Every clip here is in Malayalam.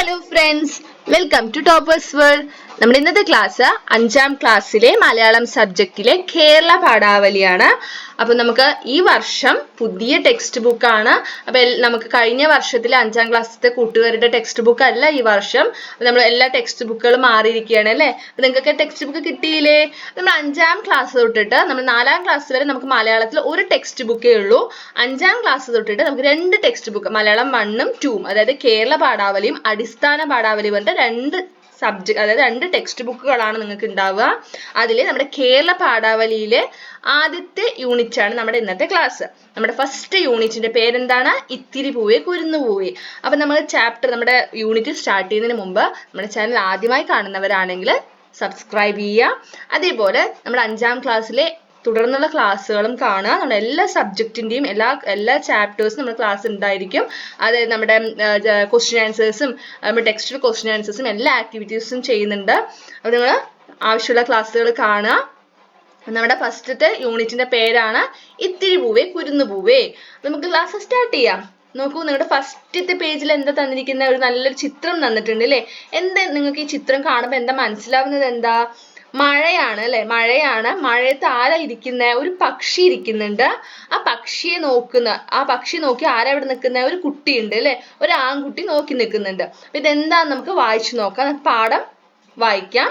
Hello friends, welcome to Toppers World. നമ്മുടെ ഇന്നത്തെ ക്ലാസ് അഞ്ചാം ക്ലാസ്സിലെ മലയാളം സബ്ജക്റ്റിലെ കേരള പാഠാവലിയാണ്. അപ്പൊ നമുക്ക് ഈ വർഷം പുതിയ ടെക്സ്റ്റ് ബുക്കാണ് അപ്പൊ നമുക്ക് കഴിഞ്ഞ വർഷത്തിലെ അഞ്ചാം ക്ലാസ്സിലത്തെ കൂട്ടുകാരുടെ ടെക്സ്റ്റ് ബുക്ക് അല്ല ഈ വർഷം. നമ്മൾ എല്ലാ ടെക്സ്റ്റ് ബുക്കുകളും മാറിയിരിക്കുകയാണ് അല്ലേ? അപ്പൊ നിങ്ങൾക്കൊക്കെ ടെക്സ്റ്റ് ബുക്ക് കിട്ടിയില്ലേ? നമ്മൾ അഞ്ചാം ക്ലാസ് തൊട്ടിട്ട് നമ്മൾ നാലാം ക്ലാസ് വരെ നമുക്ക് മലയാളത്തിൽ ഒരു ടെക്സ്റ്റ് ബുക്കേ ഉള്ളൂ. അഞ്ചാം ക്ലാസ് തൊട്ടിട്ട് നമുക്ക് രണ്ട് ടെക്സ്റ്റ് ബുക്ക് മലയാളം വണ്ണും ടൂവും അതായത് കേരള പാഠാവലിയും അടിസ്ഥാന പാഠാവലിയും പറഞ്ഞിട്ട് രണ്ട് സബ്ജക്ട് അതായത് രണ്ട് ടെക്സ്റ്റ് ബുക്കുകളാണ് നിങ്ങൾക്ക് ഉണ്ടാവുക. അതിൽ നമ്മുടെ കേരള പാഠാവലിയിലെ ആദ്യത്തെ യൂണിറ്റ് ആണ് നമ്മുടെ ഇന്നത്തെ ക്ലാസ് നമ്മുടെ ഫസ്റ്റ് യൂണിറ്റിന്റെ പേരെന്താണ്? ഇത്തിരി പൂവേ കുരുന്നു പൂവേ. അപ്പൊ നമ്മൾ ചാപ്റ്റർ നമ്മുടെ യൂണിറ്റ് സ്റ്റാർട്ട് ചെയ്യുന്നതിന് മുമ്പ് നമ്മുടെ ചാനൽ ആദ്യമായി കാണുന്നവരാണെങ്കിൽ സബ്സ്ക്രൈബ് ചെയ്യുക. അതേപോലെ നമ്മുടെ അഞ്ചാം ക്ലാസ്സിലെ തുടർന്നുള്ള ക്ലാസ്സുകളും കാണുക. നമ്മുടെ എല്ലാ സബ്ജക്റ്റിന്റെയും എല്ലാ എല്ലാ ചാപ്റ്റേഴ്സും നമ്മുടെ ക്ലാസ് ഉണ്ടായിരിക്കും. അതായത് നമ്മുടെ ക്വസ്റ്റ്യൻ ആൻസേഴ്സും നമ്മുടെ ടെക്സ്റ്റ് ക്വസ്റ്റ്യൻ ആൻസേഴ്സും എല്ലാ ആക്ടിവിറ്റീസും ചെയ്യുന്നുണ്ട്. അപ്പോൾ നിങ്ങൾ ആവശ്യമുള്ള ക്ലാസ്സുകൾ കാണുക. നമ്മുടെ ഫസ്റ്റത്തെ യൂണിറ്റിന്റെ പേരാണ് ഇത്തിരി പൂവേ കുരുന്നു പൂവേ. നമുക്ക് ക്ലാസ് സ്റ്റാർട്ട് ചെയ്യാം. നോക്കൂ നിങ്ങളുടെ ഫസ്റ്റത്തെ പേജിൽ എന്താ തന്നിരിക്കുന്ന ഒരു നല്ലൊരു ചിത്രം തന്നിട്ടുണ്ട് അല്ലേ? എന്താ നിങ്ങൾക്ക് ഈ ചിത്രം കാണുമ്പോൾ എന്താ മനസ്സിലാവുന്നത് എന്താ? മഴയാണ് അല്ലെ? മഴയാണ്. മഴയത്ത് ആരാ ഇരിക്കുന്ന? ഒരു പക്ഷി ഇരിക്കുന്നുണ്ട്. ആ പക്ഷിയെ നോക്കുന്ന ആ പക്ഷി നോക്കി ആരാ ഇവിടെ നിൽക്കുന്ന ഒരു കുട്ടിയുണ്ട് അല്ലെ? ഒരു ആൺകുട്ടി നോക്കി നിൽക്കുന്നുണ്ട് ഇതെന്താന്ന് നമുക്ക് വായിച്ചു നോക്കാം. പാഠം വായിക്കാം.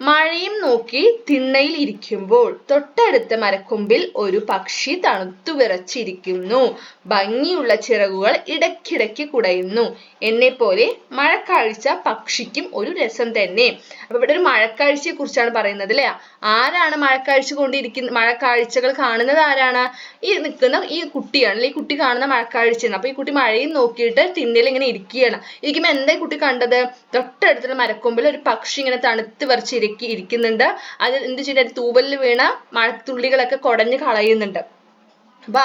മഴയും നോക്കി തിണ്ണയിൽ ഇരിക്കുമ്പോൾ തൊട്ടടുത്ത മരക്കൊമ്പിൽ ഒരു പക്ഷി തണുത്തു വിറച്ചിരിക്കുന്നു. ഭംഗിയുള്ള ചിറകുകൾ ഇടയ്ക്കിടയ്ക്ക് കുടയുന്നു. എന്നെ പോലെ മഴക്കാഴ്ച പക്ഷിക്കും ഒരു രസം തന്നെ. അപ്പൊ ഇവിടെ ഒരു മഴക്കാഴ്ചയെ കുറിച്ചാണ് പറയുന്നത് അല്ലേ? ആരാണ് മഴക്കാഴ്ച കൊണ്ടിരിക്കുന്ന മഴക്കാഴ്ചകൾ കാണുന്നത് ആരാണ്? ഈ നിൽക്കുന്ന ഈ കുട്ടിയാണ് അല്ലെ ഈ കുട്ടി കാണുന്ന മഴക്കാഴ്ചയാണ്. അപ്പൊ ഈ കുട്ടി മഴയും നോക്കിയിട്ട് തിണ്ണയിൽ ഇങ്ങനെ ഇരിക്കുകയാണ്. ഇരിക്കുമ്പോ എന്താ കുട്ടി കണ്ടത്? തൊട്ടടുത്തുള്ള മരക്കൊമ്പിൽ ഒരു പക്ഷി ഇങ്ങനെ തണുത്ത് വിറച്ച് ഇരിക്കി ഇരിക്കുന്നുണ്ട്. അത് എന്ത് ചെയ്യുന്നുണ്ട് തൂവലിൽ വീണ മഴത്തുള്ളികളൊക്കെ കുടഞ്ഞ് കളയുന്നുണ്ട്. അപ്പൊ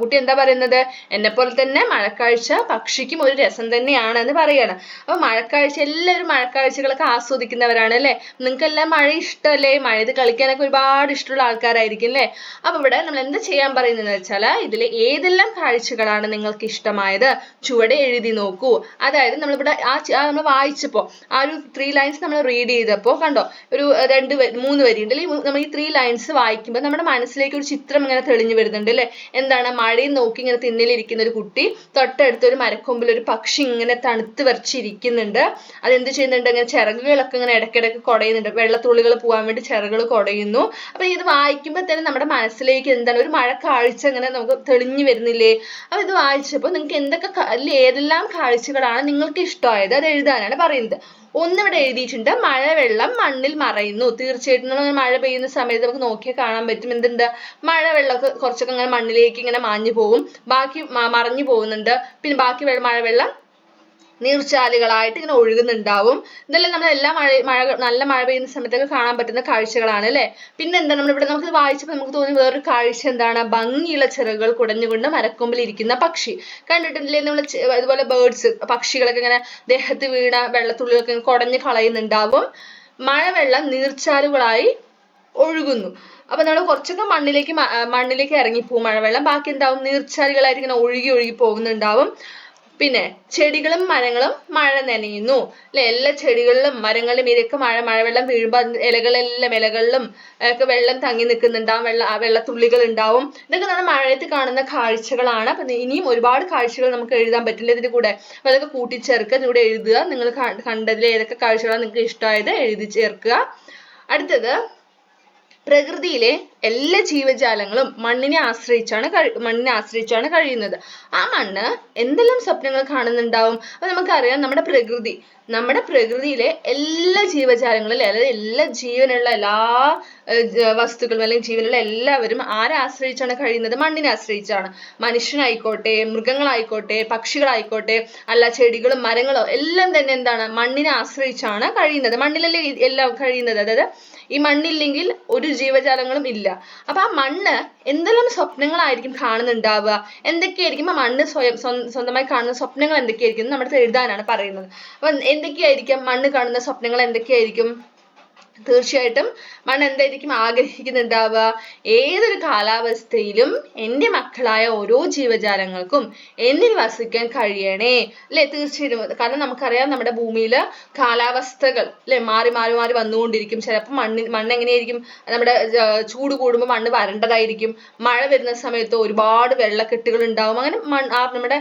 കുട്ടി എന്താ പറയുന്നത്? എന്നെ പോലെ തന്നെ മഴക്കാഴ്ച പക്ഷിക്കും ഒരു രസം തന്നെയാണ് എന്ന് പറയാണ്. അപ്പൊ മഴക്കാഴ്ച എല്ലാവരും മഴക്കാഴ്ചകളൊക്കെ ആസ്വദിക്കുന്നവരാണ് അല്ലെ? നിങ്ങൾക്കെല്ലാം മഴ ഇഷ്ടമല്ലേ? മഴയത്ത് കളിക്കാനൊക്കെ ഒരുപാട് ഇഷ്ടമുള്ള ആൾക്കാരായിരിക്കും അല്ലെ? അപ്പൊ ഇവിടെ നമ്മൾ എന്താ ചെയ്യാൻ പറയുന്നത് വെച്ചാൽ ഇതിൽ ഏതെല്ലാം കാഴ്ചകളാണ് നിങ്ങൾക്ക് ഇഷ്ടമായത്? ചുവടെ എഴുതി നോക്കൂ. അതായത് നമ്മളിവിടെ ആ നമ്മൾ വായിച്ചപ്പോ ആ ഒരു ത്രീ ലൈൻസ് നമ്മൾ റീഡ് ചെയ്തപ്പോ കണ്ടോ? ഒരു രണ്ട് മൂന്ന് വരി ഉണ്ട് അല്ലെ നമ്മൾ ഈ ത്രീ ലൈൻസ് വായിക്കുമ്പോൾ നമ്മുടെ മനസ്സിലേക്ക് ഒരു ചിത്രം ഇങ്ങനെ തെളിഞ്ഞു വരുന്നുണ്ട് അല്ലെ? എന്താണ് മഴയും നോക്കി ഇങ്ങനെ തിന്നിലിരിക്കുന്ന ഒരു കുട്ടി തൊട്ടടുത്ത് ഒരു മരക്കൊമ്പിൽ ഒരു പക്ഷി ഇങ്ങനെ തണുത്ത് വരച്ചിരിക്കുന്നുണ്ട് അത് എന്ത് ചെയ്യുന്നുണ്ട്? ഇങ്ങനെ ചിറകുകളൊക്കെ ഇങ്ങനെ ഇടയ്ക്കിടയ്ക്ക് കുടയുന്നുണ്ട്. വെള്ളത്തുള്ളികൾ പോകാൻ വേണ്ടി ചിറകുകൾ കുടയുന്നു. അപ്പൊ ഇത് വായിക്കുമ്പോൾ തന്നെ നമ്മുടെ മനസ്സിലേക്ക് എന്താണ്? ഒരു മഴ കാഴ്ച ഇങ്ങനെ നമുക്ക് തെളിഞ്ഞു വരുന്നില്ലേ? അപ്പൊ ഇത് വായിച്ചപ്പോൾ നിങ്ങൾക്ക് എന്തൊക്കെ അല്ലെ ഏതെല്ലാം കാഴ്ചകളാണ് നിങ്ങൾക്ക് ഇഷ്ടമായത്? അത് എഴുതാനാണ് പറയുന്നത്. ഒന്നിവിടെ എഴുതിയിട്ടുണ്ട് മഴ വെള്ളം മണ്ണിൽ മറയുന്നു. തീർച്ചയായിട്ടും നമ്മൾ മഴ പെയ്യുന്ന സമയത്ത് നമുക്ക് നോക്കിയാൽ കാണാൻ പറ്റും. എന്തുണ്ട്? മഴ മഴവെള്ളമൊക്കെ കുറച്ചൊക്കെ ഇങ്ങനെ മണ്ണിലേക്ക് ഇങ്ങനെ മാഞ്ഞു പോകും. ബാക്കി മറഞ്ഞു പോകുന്നുണ്ട്. പിന്നെ ബാക്കി വെള്ളം മഴവെള്ളം നീർച്ചാലുകളായിട്ട് ഇങ്ങനെ ഒഴുകുന്നുണ്ടാവും. ഇതെല്ലാം നമ്മൾ എല്ലാ മഴ മഴ നല്ല മഴ പെയ്യുന്ന സമയത്തൊക്കെ കാണാൻ പറ്റുന്ന കാഴ്ചകളാണ് അല്ലേ? പിന്നെ എന്താ നമ്മളിവിടെ നമുക്ക് വായിച്ചപ്പോൾ നമുക്ക് തോന്നി വേറൊരു കാഴ്ച എന്താണ്? ഭംഗിയുള്ള ചിറകുകൾ കുടഞ്ഞുകൊണ്ട് മരക്കൊമ്പിൽ ഇരിക്കുന്ന പക്ഷി. കണ്ടിട്ടില്ലേ നമ്മൾ ഇതുപോലെ ബേർഡ്സ് പക്ഷികളൊക്കെ ഇങ്ങനെ ദേഹത്ത് വീണ വെള്ളത്തുള്ളികളൊക്കെ കുടഞ്ഞ് കളയുന്നുണ്ടാവും. മഴവെള്ളം നീർച്ചാലുകളായി ഒഴുകുന്നു. അപ്പൊ നമ്മൾ കുറച്ചൊക്കെ മണ്ണിലേക്ക് മണ്ണിലേക്ക് ഇറങ്ങി മണ്ണിലേക്ക് ഇറങ്ങിപ്പോകും മഴവെള്ളം. ബാക്കി എന്താവും? നീർച്ചാലുകളായിട്ട് ഇങ്ങനെ ഒഴുകി ഒഴുകി പോകുന്നുണ്ടാവും. പിന്നെ ചെടികളും മരങ്ങളും മഴ നനയുന്നു. അല്ലെ? എല്ലാ ചെടികളിലും മരങ്ങളിലും ഇതൊക്കെ മഴ മഴവെള്ളം വീഴുമ്പോൾ ഇലകളെല്ലാം ഇലകളിലും ഒക്കെ വെള്ളം തങ്ങി നിൽക്കുന്നുണ്ടാവും. വെള്ള വെള്ളത്തുള്ളികൾ ഉണ്ടാവും. ഇതൊക്കെ നമ്മൾ മഴയത്ത് കാണുന്ന കാഴ്ചകളാണ്. അപ്പൊ ഇനിയും ഒരുപാട് കാഴ്ചകൾ നമുക്ക് എഴുതാൻ പറ്റില്ല. ഇതിന്റെ കൂടെ അപ്പൊ അതൊക്കെ കൂട്ടിച്ചേർക്കുക ഇതിലൂടെ എഴുതുക. നിങ്ങൾ കണ്ടതിൽ ഏതൊക്കെ കാഴ്ചകളാണ് നിങ്ങൾക്ക് ഇഷ്ടമായത് എഴുതി ചേർക്കുക. അടുത്തത് പ്രകൃതിയിലെ എല്ലാ ജീവജാലങ്ങളും മണ്ണിനെ ആശ്രയിച്ചാണ് മണ്ണിനെ ആശ്രയിച്ചാണ് കഴിയുന്നത്. ആ മണ്ണ് എന്തെല്ലാം സ്വപ്നങ്ങൾ കാണുന്നുണ്ടാവും? അപ്പൊ നമുക്കറിയാം നമ്മുടെ പ്രകൃതി. നമ്മുടെ പ്രകൃതിയിലെ എല്ലാ ജീവജാലങ്ങളും അതായത് എല്ലാ ജീവനുള്ള എല്ലാ വസ്തുക്കളും അല്ലെങ്കിൽ ജീവനുള്ള എല്ലാവരും ആരെ ആശ്രയിച്ചാണ് കഴിയുന്നത്? മണ്ണിനെ ആശ്രയിച്ചാണ്. മനുഷ്യനായിക്കോട്ടെ മൃഗങ്ങളായിക്കോട്ടെ പക്ഷികളായിക്കോട്ടെ അല്ല ചെടികളും മരങ്ങളോ എല്ലാം തന്നെ എന്താണ്? മണ്ണിനെ ആശ്രയിച്ചാണ് കഴിയുന്നത്. മണ്ണിലല്ലേ എല്ലാം കഴിയുന്നത്? അതായത് ഈ മണ്ണില്ലെങ്കിൽ ഒരു ജീവജാലങ്ങളും ഇല്ല. അപ്പൊ ആ മണ്ണ് എന്തെല്ലാം സ്വപ്നങ്ങളായിരിക്കും കാണുന്നുണ്ടാവുക? എന്തൊക്കെയായിരിക്കും ആ മണ്ണ് സ്വയം സ്വ- സ്വന്തമായി കാണുന്ന സ്വപ്നങ്ങൾ എന്തൊക്കെയായിരിക്കും നമ്മുടെ എഴുതാനാണ് പറയുന്നത്. അപ്പൊ എന്തൊക്കെയായിരിക്കും മണ്ണ് കാണുന്ന സ്വപ്നങ്ങൾ എന്തൊക്കെയായിരിക്കും? തീർച്ചയായിട്ടും മണ്ണ് എന്തായിരിക്കും ആഗ്രഹിക്കുന്നുണ്ടാവുക? ഏതൊരു കാലാവസ്ഥയിലും എന്റെ മക്കളായ ഓരോ ജീവജാലങ്ങൾക്കും എന്നിൽ വസിക്കാൻ കഴിയണേ. അല്ലെ? തീർച്ചയായിട്ടും. കാരണം നമുക്കറിയാം നമ്മുടെ ഭൂമിയിൽ കാലാവസ്ഥകൾ അല്ലെ? മാറി മാറി മാറി വന്നുകൊണ്ടിരിക്കും. ചിലപ്പോൾ മണ്ണിൽ മണ്ണ് എങ്ങനെയായിരിക്കും? നമ്മുടെ ചൂട് കൂടുമ്പോൾ മണ്ണ് വരണ്ടതായിരിക്കും. മഴ വരുന്ന സമയത്ത് ഒരുപാട് വെള്ളക്കെട്ടുകൾ ഉണ്ടാവും. അങ്ങനെ മൺ നമ്മുടെ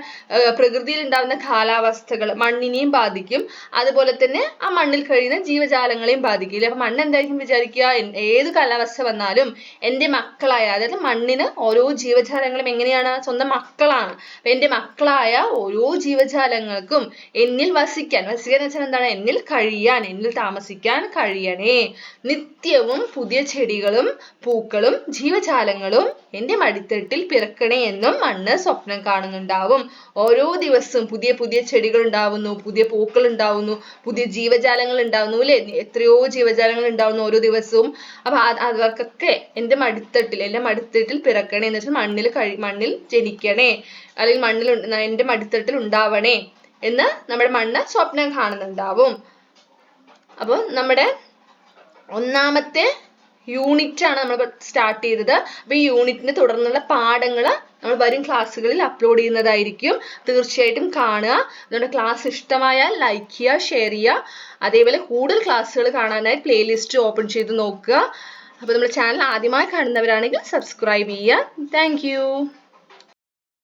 പ്രകൃതിയിൽ ഉണ്ടാകുന്ന കാലാവസ്ഥകൾ മണ്ണിനെയും ബാധിക്കും. അതുപോലെ തന്നെ ആ മണ്ണിൽ കഴിയുന്ന ജീവജാലങ്ങളെയും ബാധിക്കും. മണ്ണ് എന്തായിരിക്കും വിചാരിക്കുക ഏത് കാലാവസ്ഥ വന്നാലും എന്റെ മക്കളായ അതായത് മണ്ണിന് ഓരോ ജീവജാലങ്ങളും എങ്ങനെയാണ്? സ്വന്തം മക്കളാണ്. അപ്പൊ എന്റെ മക്കളായ ഓരോ ജീവജാലങ്ങൾക്കും എന്നിൽ വസിക്കാൻ വസിക്കാൻ വെച്ചാൽ എന്താണ്? എന്നിൽ കഴിയാൻ എന്നിൽ താമസിക്കാൻ കഴിയണേ. നിത്യവും പുതിയ ചെടികളും പൂക്കളും ജീവജാലങ്ങളും എന്റെ മടിത്തട്ടിൽ പിറക്കണേ എന്നും മണ്ണ് സ്വപ്നം കാണുന്നുണ്ടാവും. ഓരോ ദിവസവും പുതിയ പുതിയ ചെടികൾ ഉണ്ടാവുന്നു പുതിയ പൂക്കൾ ഉണ്ടാവുന്നു പുതിയ ജീവജാലങ്ങൾ ഉണ്ടാവുന്നു അല്ലെ? എത്രയോ ജീവജാലങ്ങൾ ഉണ്ടാവുന്നു ഓരോ ദിവസവും. അപ്പൊ അവർക്കൊക്കെ എന്റെ മടിത്തട്ടിൽ എന്റെ മടിത്തട്ടിൽ പിറക്കണേ എന്ന് വെച്ചാൽ മണ്ണിൽ കഴി മണ്ണിൽ ജനിക്കണേ. അല്ലെങ്കിൽ മണ്ണിൽ എന്റെ മടിത്തട്ടിൽ ഉണ്ടാവണേ എന്ന് നമ്മുടെ മണ്ണ് സ്വപ്നം കാണുന്നുണ്ടാവും. അപ്പോൾ നമ്മുടെ ഒന്നാമത്തെ യൂണിറ്റ് ആണ് നമ്മൾ സ്റ്റാർട്ട് ചെയ്തത്. അപ്പൊ ഈ യൂണിറ്റിന് തുടർന്നുള്ള പാഠങ്ങൾ നമ്മൾ വരും ക്ലാസ്സുകളിൽ അപ്ലോഡ് ചെയ്യുന്നതായിരിക്കും. തീർച്ചയായിട്ടും കാണുക. നമ്മുടെ ക്ലാസ് ഇഷ്ടമായാൽ ലൈക്ക് ചെയ്യുക ഷെയർ ചെയ്യുക. അതേപോലെ കൂടുതൽ ക്ലാസ്സുകൾ കാണാനായി പ്ലേലിസ്റ്റ് ഓപ്പൺ ചെയ്ത് നോക്കുക. അപ്പോൾ നമ്മുടെ ചാനൽ ആദ്യമായി കാണുന്നവരാണെങ്കിൽ സബ്സ്ക്രൈബ് ചെയ്യുക. താങ്ക്